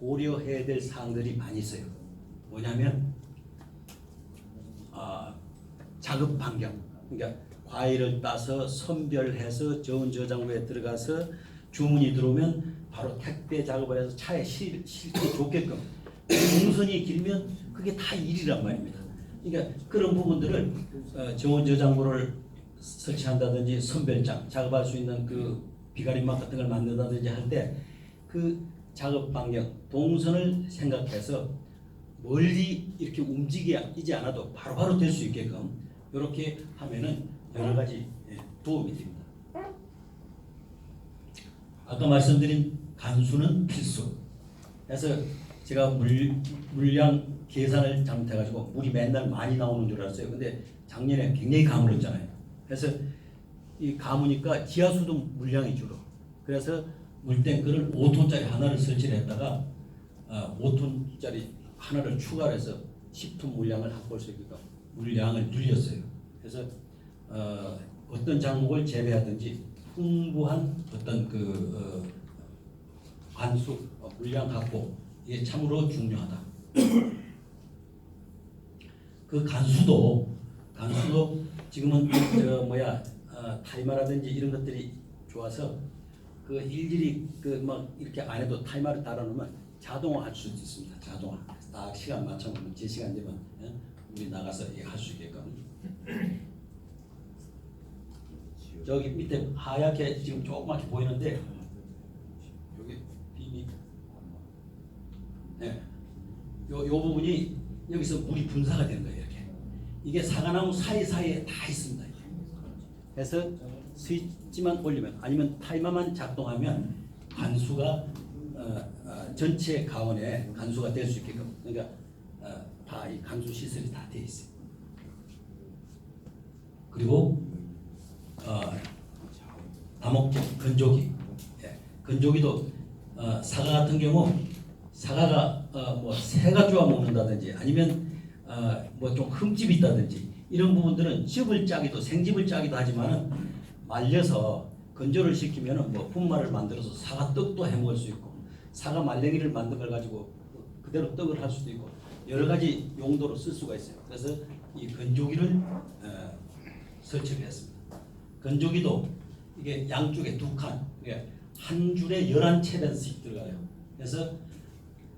고려해야 될 사항들이 많이 있어요. 뭐냐면 아, 작업 반경. 그러니까 과일을 따서 선별해서 저온 저장고에 들어가서 주문이 들어오면 바로 택배 작업을 해서 차에 실, 실기 좋게끔 동선이 길면 그게 다 일이란 말입니다. 그러니까 그런 부분들을 어, 저온 저장고를 설치한다든지 선별장 작업할 수 있는 그 비가림막 같은 걸 만든다든지 할 때 그 작업 반경 동선을 생각해서 멀리 이렇게 움직이지 않아도 바로바로 될 수 있게끔 이렇게 하면은 여러 가지 예, 도움이 됩니다. 아까 말씀드린 간수는 필수. 그래서 제가 물, 물량 계산을 잘못해가지고 물이 맨날 많이 나오는 줄 알았어요. 근데 작년에 굉장히 가물었잖아요. 그래서 이 가무니까 지하수도 물량이 줄어. 그래서 물탱크를 5톤짜리 하나를 설치를 했다가 어, 5톤짜리 하나를 추가해서 10톤 물량을 확보할 수 있게끔 물량을 늘렸어요. 그래서 어, 어떤 작목을 재배하든지 풍부한 어떤 그 어, 관수 어, 물량 확보 이게 참으로 중요하다. 그 간수도 간수도 지금은 저 뭐야 어, 타이마라든지 이런 것들이 좋아서 그 일일이 그 막 이렇게 안 해도 타이머를 달아놓으면 자동화 할 수 있습니다. 자동화. 딱 시간 맞춰놓으면 제 시간 되면 예? 우리 나가서 할 수 있게끔. 저기 밑에 하얗게 지금 조그맣게 보이는데 여기 비비. 네. 요, 요 부분이 여기서 물이 분사가 되는 거예요. 이렇게. 이게 사과나무 사이사이에 다 있습니다. 이게. 그래서 스위치만 올리면 아니면 타이머만 작동하면 간수가 어, 어, 전체 가원에 간수가 될 수 있게끔 그러니까 어, 다이 간수 시설이 다 되어 있어요. 그리고 어, 다목적 건조기, 예, 건조기도 어, 사과 같은 경우 사과가 어, 뭐 새가 쪼아 먹는다든지 아니면 어, 뭐좀 흠집이 있다든지 이런 부분들은 즙을 짜기도 생즙을 짜기도 하지만은 말려서 건조를 시키면은 뭐 분말을 만들어서 사과 떡도 해 먹을 수 있고 사과 말랭이를 걸 가지고 그대로 떡을 할 수도 있고 여러 가지 용도로 쓸 수가 있어요. 그래서 이 건조기를 어, 설치를 했습니다. 건조기도 이게 양쪽에 두 칸, 한 줄에 열한 체단씩 들어가요. 그래서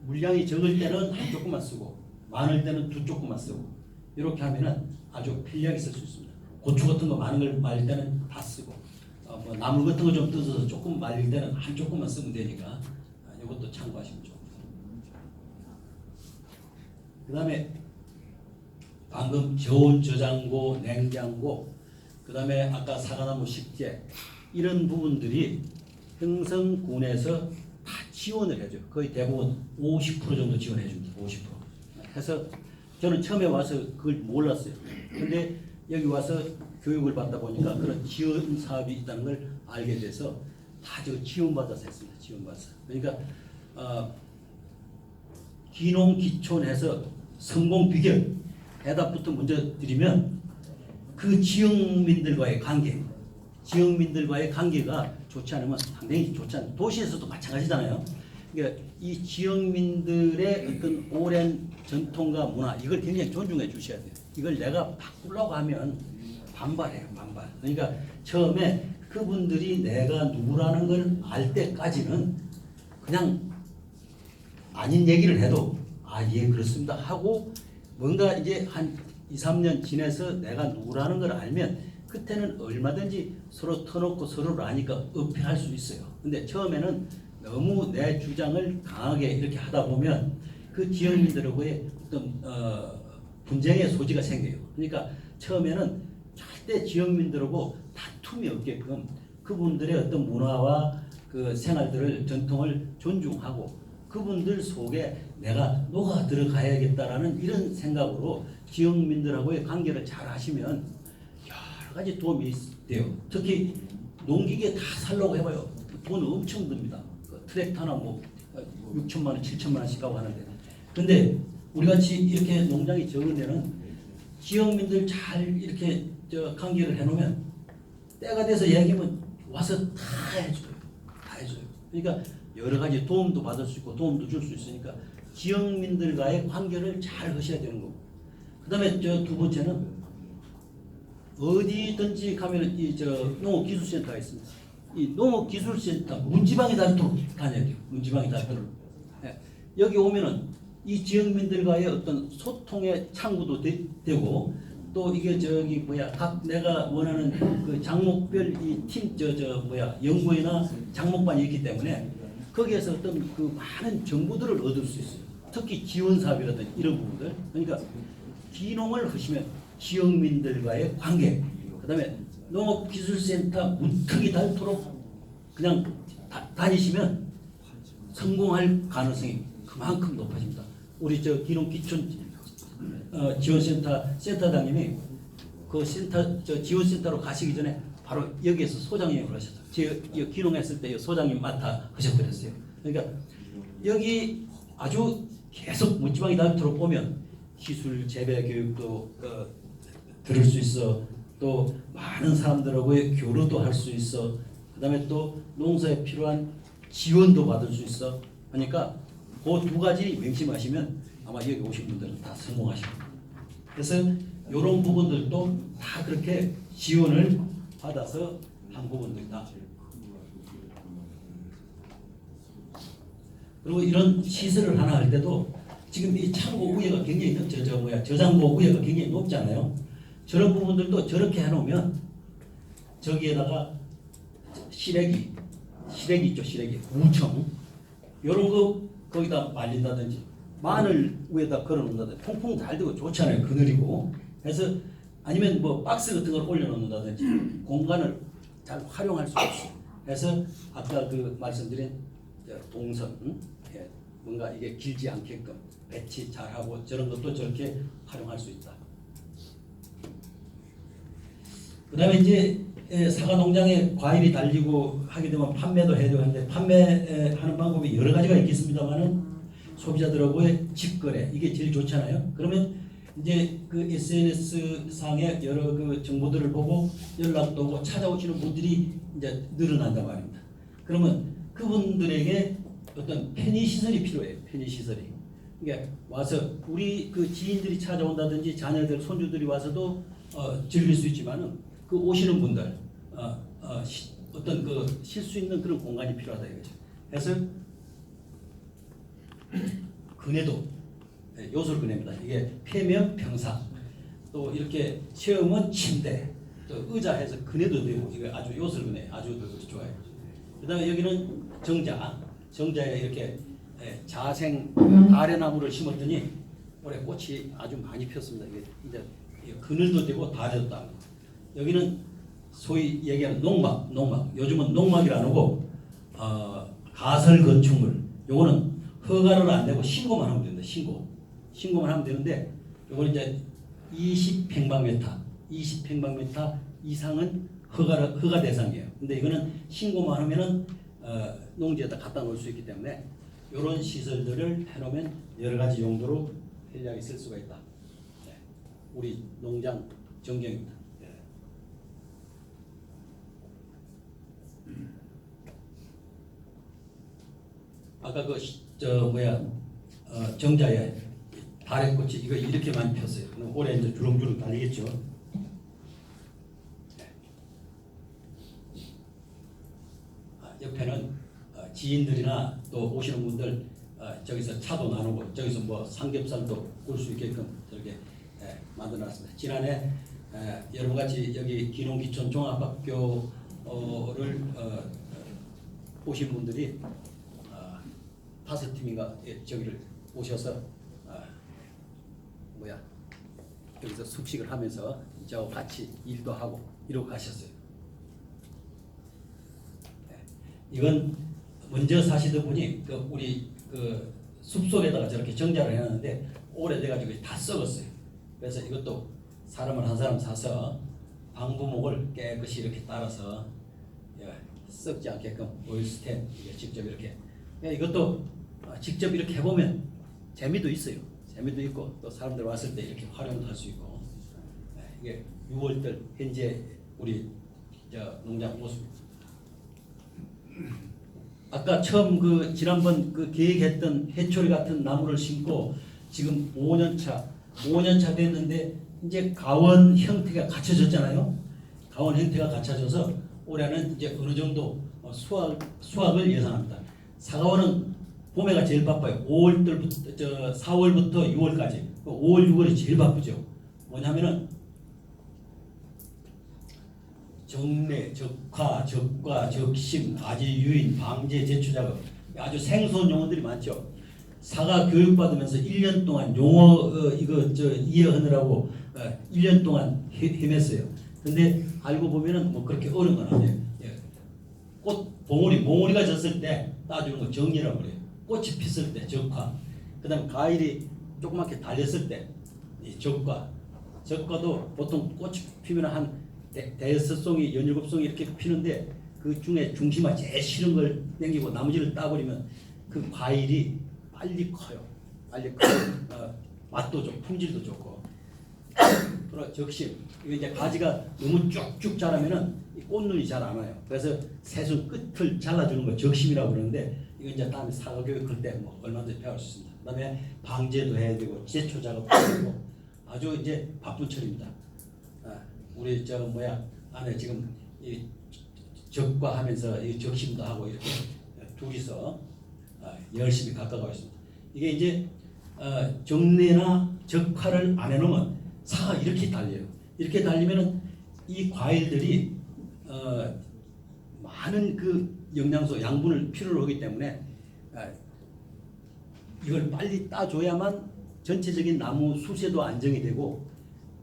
물량이 적을 때는 한 조금만 쓰고 많을 때는 두 조금만 쓰고 이렇게 하면은 아주 편리하게 쓸 수 있습니다. 고추 같은 거 많은 걸 말릴 때는 다 쓰고 어, 뭐 나물 같은 거 좀 뜯어서 조금 말릴 때는 한 조금만 쓰면 되니까 아, 이것도 참고하시면 좋습니다. 그 다음에 방금 저온 저장고, 냉장고, 그 다음에 아까 사과나무 식재 이런 부분들이 흥성군에서 다 지원을 해줘요. 거의 대부분 50% 정도 지원해 줍니다. 50%. 해서 저는 처음에 와서 그걸 몰랐어요. 근데 여기 와서 교육을 받다 보니까 그런 지원 사업이 있다는 걸 알게 돼서 다저 지원받아서 했습니다. 지원받아서. 그러니까 어, 기농 기촌에서 성공 비결 대답부터 먼저 드리면 그 지역민들과의 관계, 지역민들과의 관계가 좋지 않으면 당연히 좋지 않아요. 도시에서도 마찬가지잖아요. 그러니까 이 지역민들의 어떤 오랜 전통과 문화 이걸 굉장히 존중해 주셔야 돼요. 이걸 내가 바꾸려고 하면 반발해요, 반발. 그러니까 처음에 그분들이 내가 누구라는 걸 알 때까지는 그냥 아닌 얘기를 해도 아 예 그렇습니다 하고 뭔가 이제 한 2, 3년 지내서 내가 누구라는 걸 알면 그때는 얼마든지 서로 터놓고 서로를 아니까 어필할 수 있어요. 근데 처음에는 너무 내 주장을 강하게 이렇게 하다 보면 그 지역민들하고의 어떤 어, 분쟁의 소지가 생겨요. 그러니까 처음에는 절대 지역민들하고 다툼이 없게끔 그분들의 어떤 문화와 그 생활들을 전통을 존중하고 그분들 속에 내가 녹아 들어가야겠다라는 이런 생각으로 지역민들하고의 관계를 잘 하시면 여러 가지 도움이 돼요. 특히 농기계 다 살려고 해봐요. 돈 엄청 듭니다. 그 트랙터 하나 뭐 6천만 원, 7천만 원씩 하고 하는데. 근데 우리 같이 이렇게 농장이 적은 데는 지역민들 잘 이렇게 저 관계를 해놓으면 때가 돼서 얘기하면 와서 다 해줘요. 다 해줘요. 그러니까 여러 가지 도움도 받을 수 있고 도움도 줄 수 있으니까 지역민들과의 관계를 잘 하셔야 되는 거고. 그 다음에 저 두 번째는 어디든지 가면 이 저 농업기술센터가 있습니다. 이 농업기술센터 문지방에 닿도록 다녀야 돼요. 문지방에 닿도록. 예. 여기 오면은 이 지역민들과의 어떤 소통의 창구도 되, 고 또 이게 저기 뭐야 각 내가 원하는 그 장목별 이 팀 저 저 뭐야 연구회나 장목반이 있기 때문에 거기에서 어떤 그 많은 정보들을 얻을 수 있어요. 특히 지원 사업이라든지 이런 부분들. 그러니까 기농을 하시면 지역민들과의 관계, 그다음에 농업기술센터 문턱이 닳도록 그냥 다, 다니시면 성공할 가능성이 그만큼 높아집니다. 우리 저 기농 기촌 어, 지원센터 센터장님이 그 센터 저 지원센터로 가시기 전에 바로 여기에서 소장님을 하셨어요. 제이 기농했을 때 소장님 맡아 하셨더랬어요. 그러니까 여기 아주 계속 문지방이 닳도록 오면 기술 재배 교육도 어, 들을 수 있어 또 많은 사람들하고의 교류도 할 수 있어 그 다음에 또 농사에 필요한 지원도 받을 수 있어 하니까 그 두 가지 명심하시면 아마 여기 오신 분들은 다 성공하실 겁니다. 그래서 이런 부분들도 다 그렇게 지원을 받아서 한 부분들이다. 그리고 이런 시설을 하나 할 때도 지금 이 창고 우회가 굉장히 높- 저, 저 뭐야 저장고 우회가 굉장히 높잖아요. 저런 부분들도 저렇게 해놓으면 저기에다가 시래기, 시래기 있죠 시래기, 무청 이런 거 거기다 말린다든지 마늘 위에다 걸어놓는다든지 통풍 잘 되고 좋잖아요 그늘이고 그래서 아니면 뭐 박스 같은 걸 올려놓는다든지 공간을 잘 활용할 수 있어요. 그래서 아까 그 말씀드린 저 동선 응? 예, 뭔가 이게 길지 않게끔 배치 잘하고 저런 것도 저렇게 활용할 수 있다. 그 다음에 이제 예, 사과 농장에 과일이 달리고 하게 되면 판매도 해야 되고 하는데 판매하는 방법이 여러 가지가 있겠습니다만은 소비자들하고의 직거래 이게 제일 좋잖아요. 그러면 이제 그 SNS 상의 여러 그 정보들을 보고 연락도 오고 찾아오시는 분들이 이제 늘어난단 말입니다. 그러면 그분들에게 어떤 편의 시설이 필요해요. 편의 시설이. 그러니까 와서 우리 그 지인들이 찾아온다든지 자녀들 손주들이 와서도 어, 즐길 수 있지만은 그 오시는 분들 어, 어, 시, 어떤 그 쉴 수 있는 그런 공간이 필요하다 이거죠. 그래서 그네도 예, 요술 그네입니다. 이게 폐면 평상 또 이렇게 체험은 침대. 또 의자 해서 그네도 되고 이거 아주 요술 그네 아주 좋아요. 그다음에 여기는 정자. 정자에 이렇게 예, 자생 다래나무를 심었더니 올해 꽃이 아주 많이 폈습니다. 이게 이제 그늘도 되고 다래도 따고. 여기는 소위 얘기하는 농막 농막. 요즘은 농막이 안 오고 어, 가설 건축물. 요거는 허가를 안 내고 신고만 하면 된다. 신고. 신고만 하면 되는데 요거는 이제 20평방미터, 20평방미터 이상은 허가 허가 대상이에요. 근데 이거는 신고만 하면은 어, 농지에다 갖다 놓을 수 있기 때문에 이런 시설들을 해놓으면 여러 가지 용도로 편리하게 쓸 수가 있다. 네. 우리 농장 전경입니다. 네. 아까 그 저 뭐야 어, 정자에 다래꽃이 이거 이렇게 많이 폈어요. 올해 이제 주렁주렁 달리겠죠. 네. 아, 옆에는 어, 지인들이나 또 오시는 분들 어, 저기서 차도 나누고 저기서 뭐 삼겹살도 꿀수 있게끔 저렇게 예, 만들어놨습니다. 지난해 에, 여러분 같이 여기 기농기촌 종합학교를 어, 오신 분들이 어, 다섯 팀인가 예, 저기를 오셔서 어, 뭐야 여기서 숙식을 하면서 저 같이 일도 하고 이러고 가셨어요. 네. 이건 먼저 사시던 분이 그 우리 그 숲속에다가 저렇게 정자를 해놨는데 오래돼가지고 다 썩었어요. 그래서 이것도 사람을 한 사람 사서 방부목을 깨끗이 이렇게 따라서 예, 썩지 않게끔 오일스텐 직접 이렇게 예, 이것도 어, 직접 이렇게 해보면 재미도 있어요. 재미도 있고 또 사람들 왔을 때 이렇게 활용도 할 수 있고 예, 이게 6월달 현재 우리 저 농장 모습 아까 처음 그 지난번 그 계획했던 해초리 같은 나무를 심고 지금 5년 차, 5년 차 됐는데 이제 가원 형태가 갖춰졌잖아요. 가원 형태가 갖춰져서 올해는 이제 어느 정도 어, 수확 수확을 예상합니다. 사과원은 봄에가 제일 바빠요. 5월부터 저 4월부터 6월까지. 5월, 6월이 제일 바쁘죠. 뭐냐면은 정례, 적화, 적과, 적심, 가지, 유인, 방제, 제초 작업 아주 생소한 용어들이 많죠. 사과 교육 받으면서 1년 동안 용어 어, 이거 저 이해하느라고 어, 1년 동안 헤- 헤맸어요. 근데 알고 보면은 뭐 그렇게 어려운 건 아니에요. 예. 꽃 봉오리, 봉오리가 졌을 때 따주는 거 정리라고 그래요. 꽃이 폈을 때 적화. 그다음 과일이 조그맣게 달렸을 때 이 적과. 적과도 보통 꽃이 피면 한 대- 대여섯 송이, 연일곱 송이 이렇게 피는데 그 중에 중심화 제일 싫은 걸 당기고 나머지를 따버리면 그 과일이 빨리 커요. 빨리 커요. 어, 맛도 좋고 품질도 좋고. 그리고 적심. 이거 이제 가지가 너무 쭉쭉 자라면은 이 꽃눈이 잘 안 와요. 그래서 새순 끝을 잘라주는 거 적심이라고 그러는데 이거 이제 다음에 사과 교육할 때뭐 얼마든지 배울 수 있습니다. 그다음에 방제도 해야 되고 제초 작업도 되고 아주 이제 바쁜 철입니다. 아, 우리 저 뭐야 안에 지금 이 적과 하면서 이 적심도 하고 이렇게 둘이서 아, 열심히 가까워 있습니다. 이게 이제 어, 정례나 적화를 안 해놓으면 사가 이렇게 달려요. 이렇게 달리면은 이 과일들이 어, 많은 그 영양소, 양분을 필요로 하기 때문에 아, 이걸 빨리 따줘야만 전체적인 나무 수세도 안정이 되고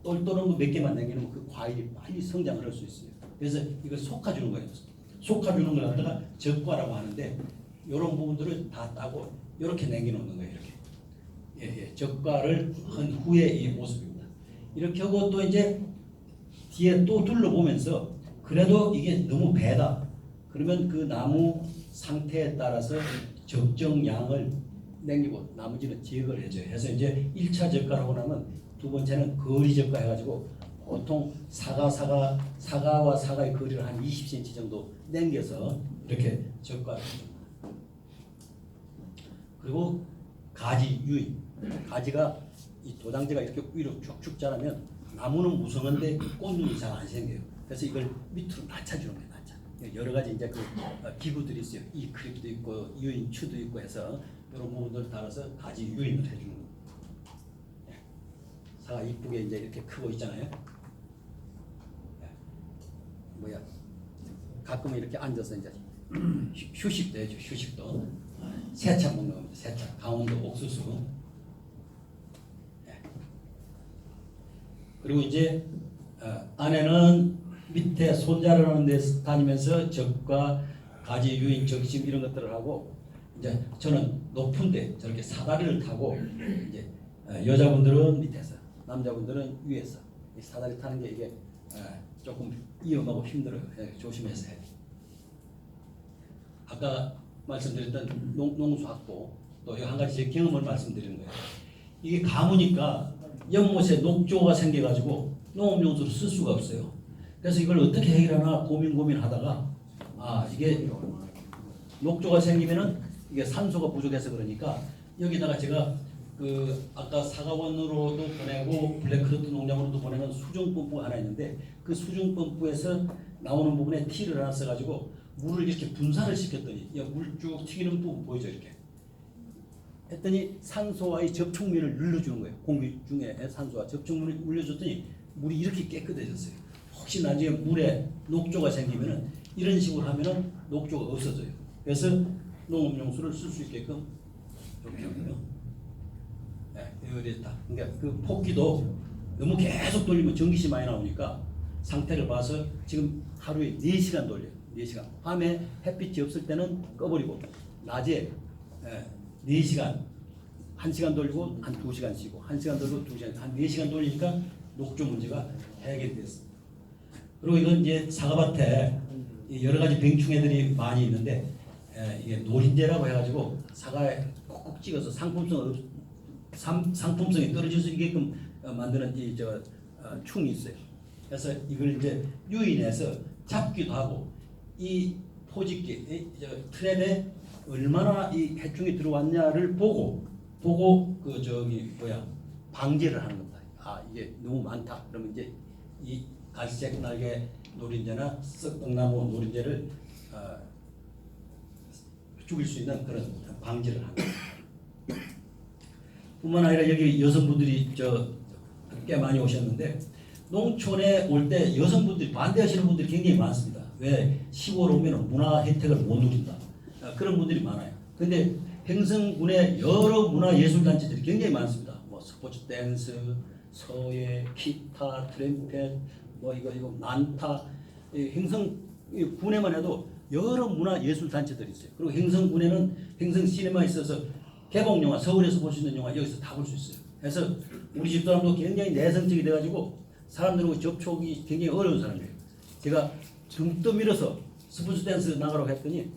똘똘한 거 몇 개만 남기면 그 과일이 빨리 성장을 할 수 있어요. 그래서 이걸 솎아주는 거예요. 솎아주는 걸 갖다가 적과라고 하는데 이런 부분들을 다 따고 이렇게 남겨놓는 거예요. 이렇게 예, 예. 적과를 한 후에 이 모습입니다. 이렇게 하고 또 이제 뒤에 또 둘러보면서 그래도 이게 너무 배다. 그러면 그 나무 상태에 따라서 적정 양을 남기고 나머지는 제거를 해줘요. 해서 이제 1차 적과라고 나면 두 번째는 거리 적과 해가지고 보통 사과 사과 사과와 사과의 거리를 한 20cm 정도 남겨서 이렇게 해줍니다. 그리고 가지 유인 가지가 이 도장지가 이렇게 위로 쭉쭉 자라면 나무는 무성한데 꽃눈이 잘 안 생겨요. 그래서 이걸 밑으로 낮춰주는 거예요. 낮춰. 여러 가지 이제 그 어, 기구들이 있어요. 이 크립도 있고 유인 추도 있고 해서 이런 부분들 따라서 가지 유인을 해주는 거예요. 예. 사과 이쁘게 이제 이렇게 크고 있잖아요. 예. 뭐야? 가끔은 이렇게 앉아서 이제 휴- 휴식도 해줘. 휴식도. 세차 먹는 겁니다. 세차. 강원도 옥수수. 예. 그리고 이제 어, 아내는 밑에 손자라는 데 다니면서 적과 가지 유인 적심 이런 것들을 하고 이제 저는 높은데 저렇게 사다리를 타고 이제 어, 여자분들은 밑에서 남자분들은 위에서 이 사다리 타는 게 이게 어, 조금 위험하고 힘들어요. 예, 조심해서 해야 돼요. 아까 말씀드렸던 농, 농수학도 또 한 가지 제 경험을 말씀드리는 거예요. 이게 가무니까 연못에 녹조가 생겨가지고 농업용수를 쓸 수가 없어요. 그래서 이걸 어떻게 해결하나 고민 고민하다가 아 이게 녹조가 생기면은 이게 산소가 부족해서 그러니까 여기다가 제가 그 아까 사과원으로도 보내고 블랙크루트 농장으로도 보내는 수중 펌프 하나 있는데 그 수중 펌프에서 나오는 부분에 티를 하나 써가지고 물을 이렇게 분산을 시켰더니 물쭉 튀기는 부분 보이죠 이렇게 했더니 산소와의 접촉면을 눌러주는 거예요. 공기 중에 산소와 접촉면을 눌려줬더니 물이 이렇게 깨끗해졌어요. 혹시 나중에 물에 녹조가 생기면은 이런 식으로 하면은 녹조가 없어져요. 그래서 농업용수를 쓸 수 있게끔 이렇게 하고요. 네, 이거 됐다. 그러니까 그 폭기도 너무 계속 돌리면 전기시 많이 나오니까 상태를 봐서 지금 하루에 4시간 돌려요. 4시간. 밤에 햇빛이 없을 때는 꺼버리고 낮에 예, 4시간 1시간 돌리고 한 2시간 쉬고 1시간 돌리고 2시간 한 4시간 돌리니까 녹조 문제가 해결이 됐습니다. 그리고 이건 이제 사과밭에 이 여러 가지 병충해들이 많이 있는데 에, 이게 노린재라고 해가지고 사과에 콕콕 찍어서 상품성 없, 상, 상품성이 떨어질 수 있게끔 어, 만드는 이저 어, 충이 있어요. 그래서 이걸 이제 유인해서 잡기도 하고 이 포집기, 이, 저 트랩에 얼마나 이 해충이 들어왔냐를 보고 보고 그 저기 뭐야 방지를 하는 겁니다. 아 이게 너무 많다. 그러면 이제 이 갈색 날개 노린재나 썩떡나무 노린재를 어, 죽일 수 있는 그런 방지를 겁니다. 뿐만 아니라 여기 여성분들이 저 꽤 많이 오셨는데 농촌에 올 때 여성분들이 반대하시는 분들이 굉장히 많습니다. 왜 시골 오면 문화 혜택을 못 누린다. 아, 그런 분들이 많아요. 근데 행성군에 여러 문화 예술 단체들이 굉장히 많습니다. 뭐 스포츠 댄스, 서예, 기타, 트럼펫, 뭐 이거 이거 난타. 이 행성 이 군에만 해도 여러 문화 예술 단체들이 있어요. 그리고 행성 군에는 행성 시네마에 있어서 개봉 영화 서울에서 볼 수 있는 영화 여기서 다 볼 수 있어요. 그래서 우리 집 사람도 굉장히 내성적이 돼가지고 사람들하고 접촉이 굉장히 어려운 사람이에요. 제가 등 떠 밀어서 스포츠 댄스 나가라고 했더니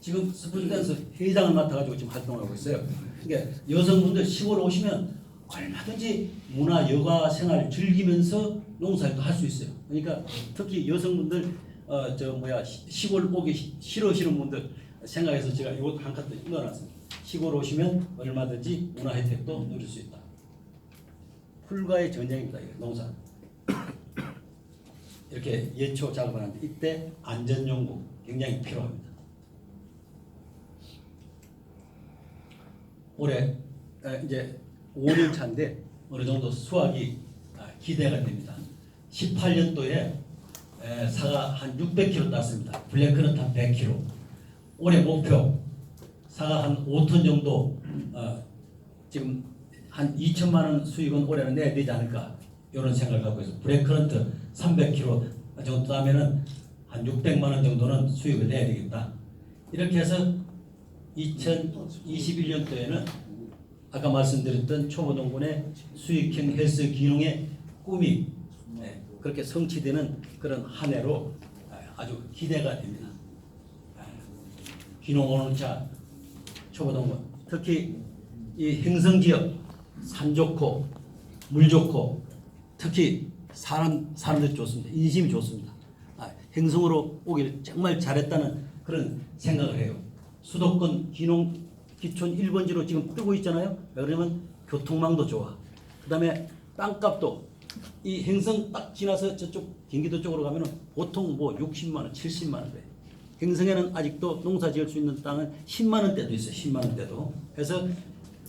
지금 스포츠 댄스 회장을 맡아가지고 지금 활동하고 있어요. 그러니까 여성분들 시골 오시면 얼마든지 문화 여가 생활 즐기면서 농사도 할 수 있어요. 그러니까 특히 여성분들 어 저 뭐야 시- 시골 시- 싫어하시는 분들 생각해서 제가 이것 한 칸도 넣어놨습니다. 시골 오시면 얼마든지 문화 혜택도 누릴 수 있다. 풀과의 전쟁입니다. 농사. 이렇게 예초 작업을 하는데 이때 안전연구 굉장히 필요합니다. 올해 에, 이제 5년 차인데 어느 정도 수확이 아, 기대가 됩니다. 18년도에 사과 한 600kg 땄습니다. 블랙크넛 한 100kg. 올해 목표 사과 한 5톤 정도 어, 지금 한 2천만 원 수익은 올해는 내야 되지 않을까 이런 생각을 갖고 있어요. 브레이크런트 300kg 정도 따면은 한 600만 원 정도는 수익을 내야 되겠다. 이렇게 해서 2021년도에는 아까 말씀드렸던 초보동군의 수익형 헬스 기능의 꿈이 네, 그렇게 성취되는 그런 한 해로 아주 기대가 됩니다. 기농 오는차 초보동군 특히 이 행성 지역 산 좋고 물 좋고 특히 사람 사람들 좋습니다. 인심이 좋습니다. 아, 행성으로 오길 정말 잘했다는 그런 생각을 해요. 수도권 기농 기촌 1번지로 지금 뜨고 있잖아요. 왜 그러면 교통망도 좋아. 그 다음에 땅값도 이 행성 딱 지나서 저쪽 경기도 쪽으로 가면은 보통 뭐 60만 원, 70만 원 돼. 행성에는 아직도 농사 지을 수 있는 땅은 10만 원대도 있어요. 10만 원대도. 그래서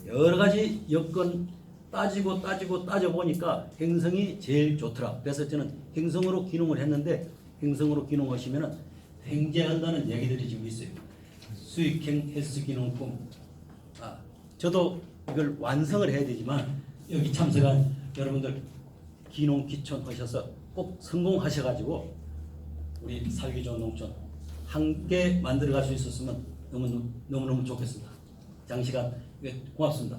여러 가지 여건 따지고 따지고 따져 보니까 행성이 제일 좋더라. 그래서 저는 행성으로 기농을 했는데 행성으로 기농하시면은 횡재한다는 얘기들이 지금 있어요. 수익형 헬스 기농품. 아, 저도 이걸 완성을 해야 되지만 여기 참석한 여러분들 기농 기촌 하셔서 꼭 성공하셔가지고 우리 살기 좋은 농촌 함께 만들어갈 수 있었으면 너무 너무 너무 좋겠습니다. 장시간 예, 고맙습니다.